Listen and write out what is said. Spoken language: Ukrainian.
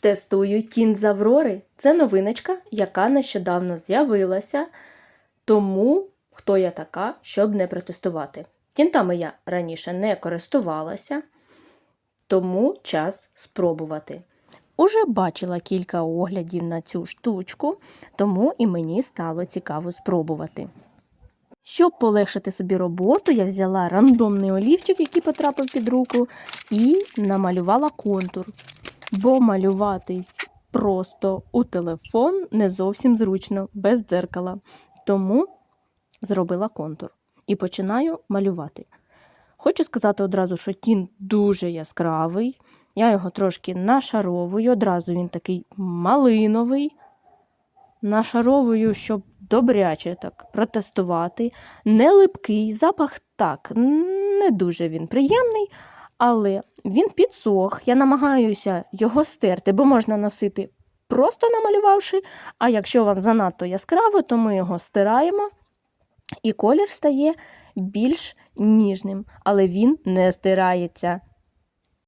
Тестую тінь з Аврори. Це новиночка, яка нещодавно з'явилася. Тому хто я така, щоб не протестувати. Тінтами я раніше не користувалася, тому час спробувати. Уже бачила кілька оглядів на цю штучку, тому і мені стало цікаво спробувати. Щоб полегшити собі роботу, я взяла рандомний олівчик, який потрапив під руку, і намалювала контур. Бо малюватись просто у телефон не зовсім зручно, без дзеркала. Тому зробила контур і починаю малювати. Хочу сказати одразу, що тін дуже яскравий. Я його трошки нашаровую, одразу він такий малиновий. Нашаровую, щоб добряче так протестувати. Не липкий, запах так, не дуже він приємний, але він підсох. Я намагаюся його стерти, бо можна носити просто намалювавши. А якщо вам занадто яскраво, то ми його стираємо, і колір стає більш ніжним, але він не стирається.